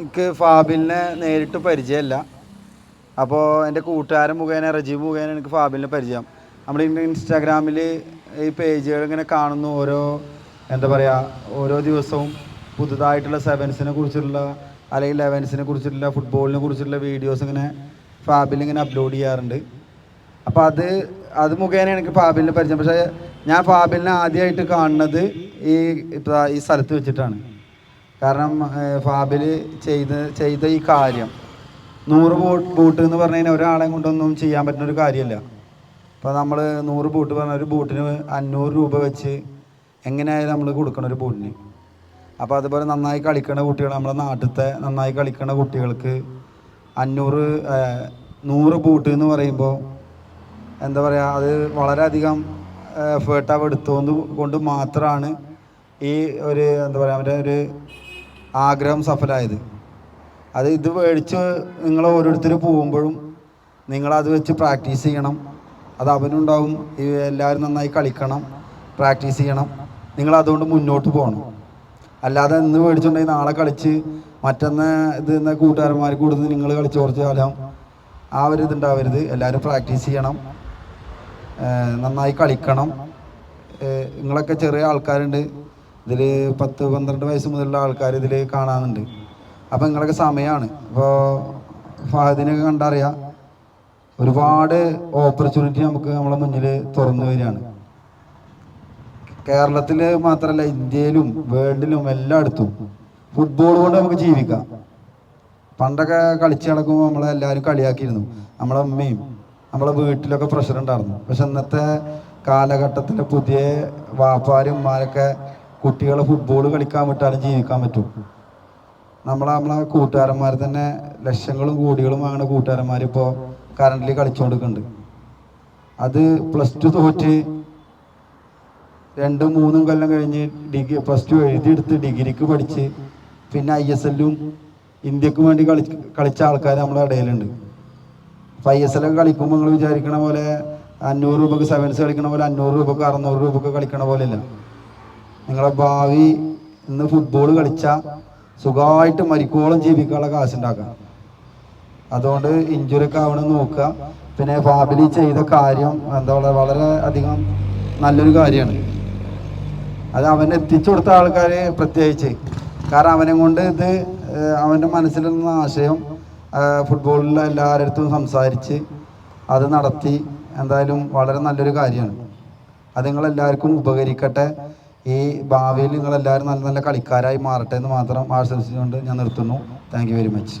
എനിക്ക് ഫാബിലിനെ നേരിട്ട് പരിചയമല്ല. അപ്പോൾ എന്റെ കൂട്ടുകാരൻ മുഖേന റജീവ് മുഖേന എനിക്ക് ഫാബിലിനെ പരിചയം. നമ്മൾ ഇൻസ്റ്റാഗ്രാമിൽ ഈ പേജുകൾ ഇങ്ങനെ കാണുന്നു. ഓരോ എന്താ പറയുക ഓരോ ദിവസവും പുതുതായിട്ടുള്ള സെവൻസിനെ കുറിച്ചുള്ള അല്ലെങ്കിൽ ലെവൻസിനെ കുറിച്ചിട്ടുള്ള ഫുട്ബോളിനെ കുറിച്ചുള്ള വീഡിയോസ് ഇങ്ങനെ ഫാബിൽ ഇങ്ങനെ അപ്ലോഡ് ചെയ്യാറുണ്ട്. അപ്പോൾ അത് അത് മുഖേന എനിക്ക് ഫാബിലിനെ പരിചയം. പക്ഷേ ഞാൻ ഫാബിലിനെ ആദ്യമായിട്ട് കാണുന്നത് ഈ ഈ സ്ഥലത്ത് വെച്ചിട്ടാണ്. കാരണം ഫാബിൽ ചെയ്ത ചെയ്ത ഈ കാര്യം. നൂറ് ബോട്ട് ബൂട്ട് എന്ന് പറഞ്ഞു കഴിഞ്ഞാൽ ഒരാളെ കൊണ്ടൊന്നും ചെയ്യാൻ പറ്റുന്ന ഒരു കാര്യമല്ല അപ്പോൾ നമ്മൾ നൂറ് ബൂട്ട് പറഞ്ഞ ഒരു ബൂട്ടിന് അഞ്ഞൂറ് രൂപ വെച്ച് എങ്ങനെയായാലും നമ്മൾ കൊടുക്കണം ഒരു ബൂട്ടിന്. അപ്പോൾ അതുപോലെ നന്നായി കളിക്കുന്ന കുട്ടികൾ നമ്മുടെ നാട്ടിലത്തെ നന്നായി കളിക്കുന്ന കുട്ടികൾക്ക് അഞ്ഞൂറ് നൂറ് ബൂട്ട് എന്ന് പറയുമ്പോൾ എന്താ പറയുക അത് വളരെയധികം എഫേർട്ട് അവ എടുത്തുകൊണ്ട് കൊണ്ട് മാത്രമാണ് ഈ ഒരു എന്താ പറയുക അവന്റെ ഒരു ആഗ്രഹം സഫലമായത്. അത് ഇത് മേടിച്ച് നിങ്ങൾ ഓരോരുത്തർ പോകുമ്പോഴും നിങ്ങളത് വെച്ച് പ്രാക്ടീസ് ചെയ്യണം. അത് അവനുണ്ടാവും. ഈ എല്ലാവരും നന്നായി കളിക്കണം. പ്രാക്ടീസ് ചെയ്യണം. നിങ്ങൾ അതുകൊണ്ട് മുന്നോട്ട് പോകണം. അല്ലാതെ ഇന്ന് മേടിച്ചിട്ടുണ്ടെങ്കിൽ നാളെ കളിച്ച് മറ്റന്ന് ഇത് കൂട്ടുകാരന്മാർ കൂടുതൽ നിങ്ങൾ കളിച്ച് കുറച്ച് കാലം ആ ഒരു ഇതുണ്ടാവരുത്. എല്ലാവരും പ്രാക്ടീസ് ചെയ്യണം. നന്നായി കളിക്കണം. നിങ്ങളൊക്കെ ചെറിയ ആൾക്കാരുണ്ട്. ഇതിൽ പത്ത് പന്ത്രണ്ട് വയസ്സ് മുതലുള്ള ആൾക്കാർ ഇതിൽ കാണാനുണ്ട്. അപ്പോൾ നിങ്ങളൊക്കെ സമയമാണ് അപ്പോൾ ഫഹദിനൊക്കെ കണ്ടറിയാം. ഒരുപാട് ഓപ്പർച്യൂണിറ്റി നമുക്ക് നമ്മളെ മുന്നിൽ തുറന്നു വരികയാണ്. കേരളത്തിൽ മാത്രമല്ല ഇന്ത്യയിലും വേൾഡിലും എല്ലായിടത്തും ഫുട്ബോൾ കൊണ്ട് നമുക്ക് ജീവിക്കാം. പണ്ടൊക്കെ കളിച്ച് നടക്കുമ്പോൾ നമ്മളെ എല്ലാവരും കളിയാക്കിയിരുന്നു. നമ്മളെ അമ്മയും നമ്മളെ വീട്ടിലൊക്കെ പ്രഷർ ഉണ്ടായിരുന്നു. പക്ഷെ ഇന്നത്തെ കാലഘട്ടത്തിലെ പുതിയ വാപ്പാരും ഉമ്മാരൊക്കെ കുട്ടികളെ ഫുട്ബോൾ കളിക്കാൻ വിട്ടാലും ജീവിക്കാൻ പറ്റും. നമ്മളെ നമ്മളെ കൂട്ടുകാരന്മാർ തന്നെ ലക്ഷങ്ങളും കോടികളും വാങ്ങുന്ന കൂട്ടുകാരന്മാർ ഇപ്പോൾ കറണ്ടിൽ കളിച്ചുകൊടുക്കുന്നുണ്ട് അത് പ്ലസ് ടു തോറ്റ് രണ്ടും മൂന്നും കൊല്ലം കഴിഞ്ഞ് ഡിഗ്രി പ്ലസ് ടു എഴുതിയെടുത്ത് ഡിഗ്രിക്ക് പഠിച്ച് പിന്നെ ഐ എസ് എല്ലും ഇന്ത്യയ്ക്ക് വേണ്ടി കളി കളിച്ച ആൾക്കാർ നമ്മളെ ഇടയിലുണ്ട്. അപ്പം ഐ എസ് എല്ലൊക്കെ കളിക്കുമ്പോൾ നിങ്ങൾ വിചാരിക്കണ പോലെ അഞ്ഞൂറ് രൂപക്ക് സെവൻസ് കളിക്കണ പോലെ അഞ്ഞൂറ് രൂപക്ക് അറുന്നൂറ് രൂപക്ക് കളിക്കണ പോലെ നിങ്ങളെ ഭാവി ഇന്ന് ഫുട്ബോൾ കളിച്ച സുഖമായിട്ട് മരിക്കോളം ജീവിക്കാനുള്ള കാശുണ്ടാക്കാം. അതുകൊണ്ട് ഇഞ്ചുറി ഒക്കെ ആവണം നോക്കുക. പിന്നെ ഫാബിലി ചെയ്ത കാര്യം എന്താ പറയുക വളരെ അധികം നല്ലൊരു കാര്യമാണ്. അത് അവൻ എത്തിച്ചു കൊടുത്ത ആൾക്കാർ പ്രത്യേകിച്ച്. കാരണം അവനെ കൊണ്ട് ഇത് അവന്റെ മനസ്സിലുള്ള ആശയം ഫുട്ബോളിൽ എല്ലാവരുടെ അടുത്തും സംസാരിച്ച് അത് നടത്തി എന്തായാലും വളരെ നല്ലൊരു കാര്യമാണ്. അത് നിങ്ങളെല്ലാവർക്കും ഉപകരിക്കട്ടെ. ഈ ഭാവിയിൽ നിങ്ങളെല്ലാവരും നല്ല നല്ല കളിക്കാരായി മാറട്ടെ എന്ന് മാത്രം ആശംസിച്ചുകൊണ്ട് ഞാൻ നിർത്തുന്നു. Thank very much